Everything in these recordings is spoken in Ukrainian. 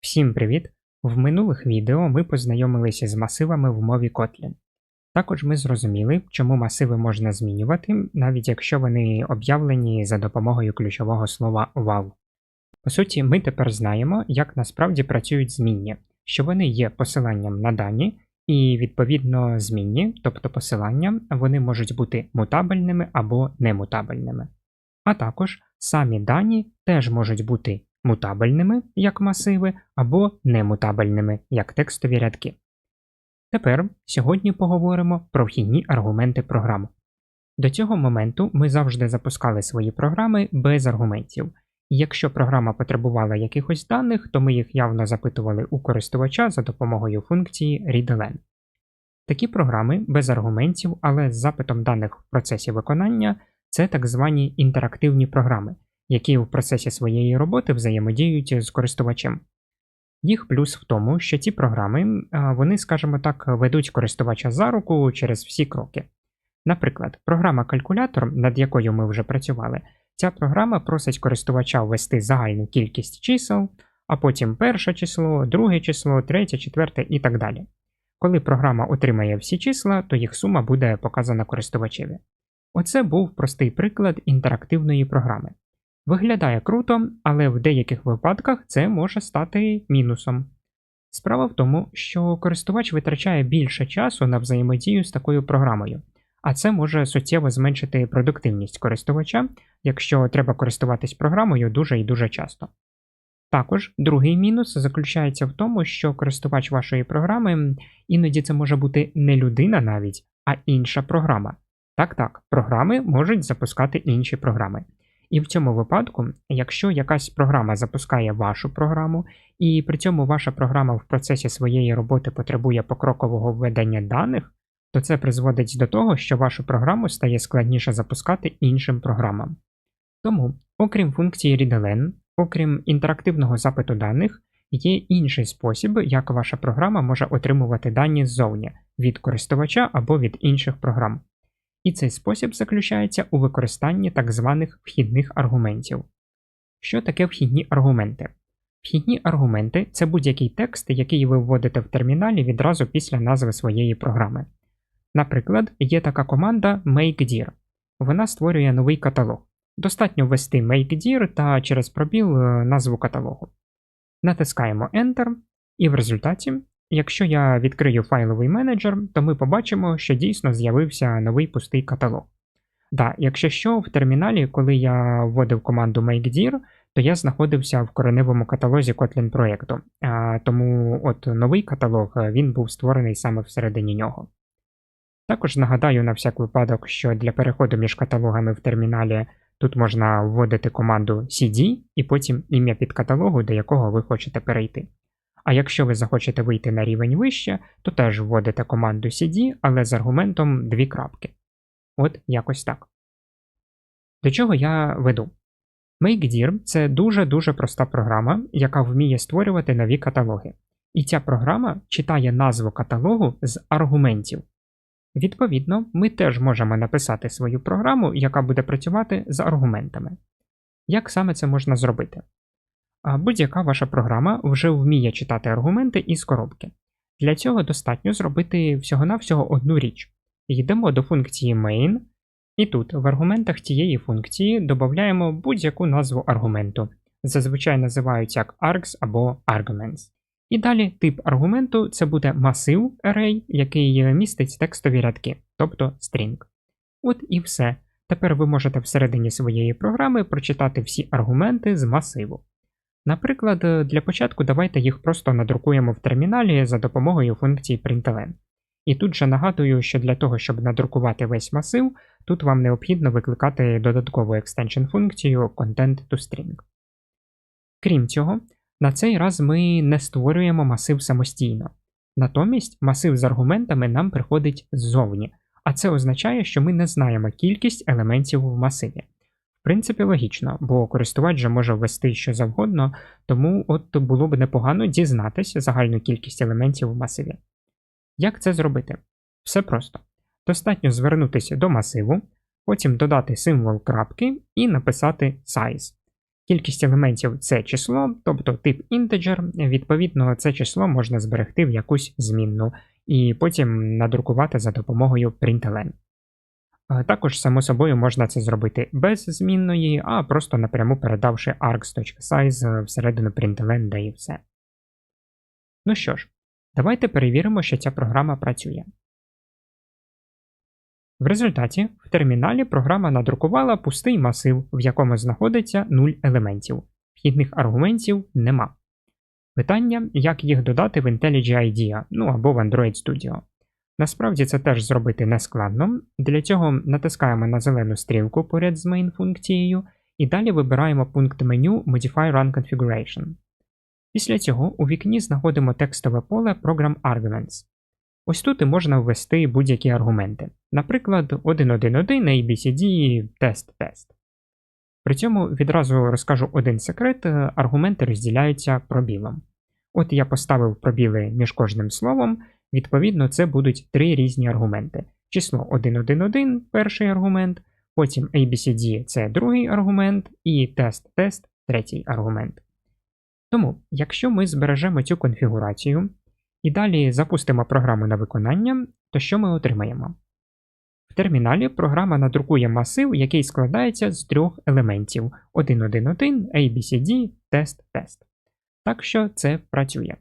Всім привіт! В минулих відео ми познайомилися з масивами в мові Kotlin. Також ми зрозуміли, чому масиви можна змінювати, навіть якщо вони об'явлені за допомогою ключового слова val. По суті, ми тепер знаємо, як насправді працюють змінні, що вони є посиланням на дані, і відповідно змінні, тобто посилання, вони можуть бути мутабельними або немутабельними. А також самі дані теж можуть бути мутабельними як масиви або немутабельними як текстові рядки. Тепер сьогодні поговоримо про вхідні аргументи програм. До цього моменту ми завжди запускали свої програми без аргументів. Якщо програма потребувала якихось даних, то ми їх явно запитували у користувача за допомогою функції readLn. Такі програми без аргументів, але з запитом даних в процесі виконання це так звані інтерактивні програми, які в процесі своєї роботи взаємодіють з користувачем. Їх плюс в тому, що ці програми, вони, скажімо так, ведуть користувача за руку через всі кроки. Наприклад, програма калькулятор, над якою ми вже працювали, ця програма просить користувача ввести загальну кількість чисел, а потім перше число, друге число, третє, четверте і так далі. Коли програма отримає всі числа, то їх сума буде показана користувачеві. Оце був простий приклад інтерактивної програми. Виглядає круто, але в деяких випадках це може стати мінусом. Справа в тому, що користувач витрачає більше часу на взаємодію з такою програмою, а це може суттєво зменшити продуктивність користувача, якщо треба користуватись програмою дуже і дуже часто. Також другий мінус заключається в тому, що користувач вашої програми іноді це може бути не людина навіть, а інша програма. Так так, програми можуть запускати інші програми. І в цьому випадку, якщо якась програма запускає вашу програму, і при цьому ваша програма в процесі своєї роботи потребує покрокового введення даних, то це призводить до того, що вашу програму стає складніше запускати іншим програмам. Тому, окрім функції readLn, окрім інтерактивного запиту даних, є інший спосіб, як ваша програма може отримувати дані ззовні від користувача або від інших програм. І цей спосіб заключається у використанні так званих вхідних аргументів. Що таке вхідні аргументи? Вхідні аргументи це будь-який текст, який ви вводите в терміналі відразу після назви своєї програми. Наприклад, є така команда MakeDir. Вона створює новий каталог. Достатньо ввести MakeDir та через пробіл е, назву каталогу. Натискаємо Enter, і в результаті Якщо я відкрию файловий менеджер, то ми побачимо, що дійсно з'явився новий пустий каталог. Да, якщо що, в терміналі, коли я вводив команду MakeDir, то я знаходився в кореневому каталозі Kotlin проєкту, тому от новий каталог він був створений саме всередині нього. Також нагадаю на всяк випадок, що для переходу між каталогами в терміналі тут можна вводити команду cd і потім ім'я підкаталогу, до якого ви хочете перейти. А якщо ви захочете вийти на рівень вище, то теж вводите команду cd, але з аргументом дві крапки. От якось так. До чого я веду? MakeDir це дуже-дуже проста програма, яка вміє створювати нові каталоги. І ця програма читає назву каталогу з аргументів. Відповідно, ми теж можемо написати свою програму, яка буде працювати з аргументами. Як саме це можна зробити? Будь-яка ваша програма вже вміє читати аргументи із коробки. Для цього достатньо зробити всього-навсього одну річ. Йдемо до функції main, і тут в аргументах цієї функції додаємо будь-яку назву аргументу. Зазвичай називають як args або arguments. І далі тип аргументу це буде масив array, який містить текстові рядки, тобто string. От і все. Тепер ви можете всередині своєї програми прочитати всі аргументи з масиву. Наприклад, для початку давайте їх просто надрукуємо в терміналі за допомогою функції println. І тут же нагадую, що для того, щоб надрукувати весь масив, тут вам необхідно викликати додаткову екстеншн функцію content-to-string. Крім цього, на цей раз ми не створюємо масив самостійно. Натомість масив з аргументами нам приходить ззовні, а це означає, що ми не знаємо кількість елементів в масиві В принципі, логічно, бо користувач же може ввести що завгодно, тому от було б непогано дізнатися загальну кількість елементів в масиві. Як це зробити? Все просто. Достатньо звернутися до масиву, потім додати символ крапки і написати size. Кількість елементів це число, тобто тип integer, відповідно, це число можна зберегти в якусь змінну, і потім надрукувати за допомогою println. Також, само собою, можна це зробити без змінної, а просто напряму передавши args.size всередину println, де і все. Ну що ж, давайте перевіримо, що ця програма працює. В результаті в терміналі програма надрукувала пустий масив, в якому знаходиться 0 елементів. Вхідних аргументів нема. Питання, як їх додати в IntelliJ IDEA, ну або в Android Studio. Насправді це теж зробити нескладно. Для цього натискаємо на зелену стрілку поряд з main функцією і далі вибираємо пункт меню Modify Run Configuration. Після цього у вікні знаходимо текстове поле Program Arguments. Ось тут і можна ввести будь-які аргументи, наприклад, 1.1.1 ABCD тест тест. При цьому відразу розкажу один секрет: аргументи розділяються пробілом. От я поставив пробіли між кожним словом, відповідно, це будуть три різні аргументи. Число 1.1.1 перший аргумент, потім ABCD це другий аргумент, і тест-тест третій аргумент. Тому, якщо ми збережемо цю конфігурацію і далі запустимо програму на виконання, то що ми отримаємо? В терміналі програма надрукує масив, який складається з трьох елементів: 1.1.1, ABCD, тест, тест. Так що це працює.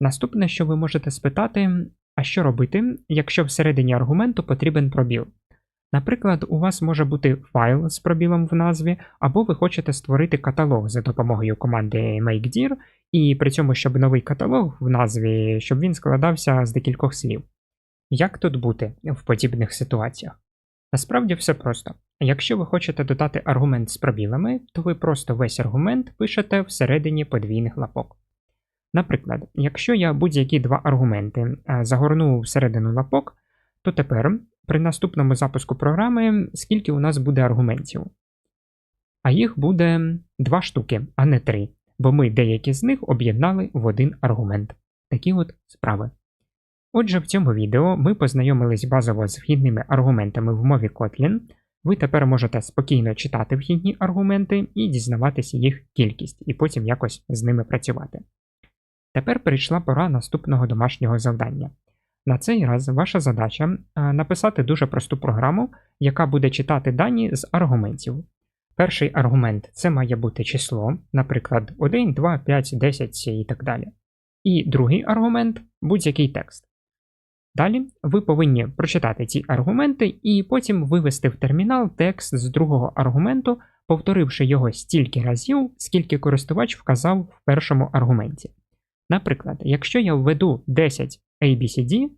Наступне, що ви можете спитати, а що робити, якщо всередині аргументу потрібен пробіл? Наприклад, у вас може бути файл з пробілом в назві, або ви хочете створити каталог за допомогою команди MakeDir, і при цьому, щоб новий каталог в назві, щоб він складався з декількох слів. Як тут бути в подібних ситуаціях? Насправді все просто. Якщо ви хочете додати аргумент з пробілами, то ви просто весь аргумент пишете всередині подвійних лапок. Наприклад, якщо я будь-які два аргументи е, загорну всередину лапок, то тепер при наступному запуску програми скільки у нас буде аргументів. А їх буде два штуки, а не три, бо ми деякі з них об'єднали в один аргумент. Такі от справи. Отже, в цьому відео ми познайомились базово з вхідними аргументами в мові Kotlin. Ви тепер можете спокійно читати вхідні аргументи і дізнаватися їх кількість, і потім якось з ними працювати. Тепер прийшла пора наступного домашнього завдання. На цей раз ваша задача написати дуже просту програму, яка буде читати дані з аргументів. Перший аргумент це має бути число, наприклад, 1, 2, 5, 10 і так далі. І другий аргумент будь-який текст. Далі ви повинні прочитати ці аргументи і потім вивести в термінал текст з другого аргументу, повторивши його стільки разів, скільки користувач вказав в першому аргументі. Наприклад, якщо я введу 10 ABCD,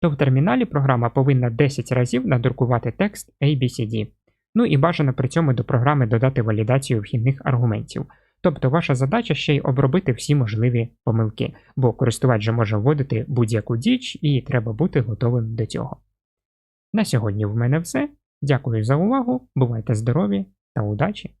то в терміналі програма повинна 10 разів надрукувати текст ABCD. Ну і бажано при цьому до програми додати валідацію вхідних аргументів. Тобто ваша задача ще й обробити всі можливі помилки, бо користувач же може вводити будь-яку діч і треба бути готовим до цього. На сьогодні в мене все. Дякую за увагу, бувайте здорові та удачі!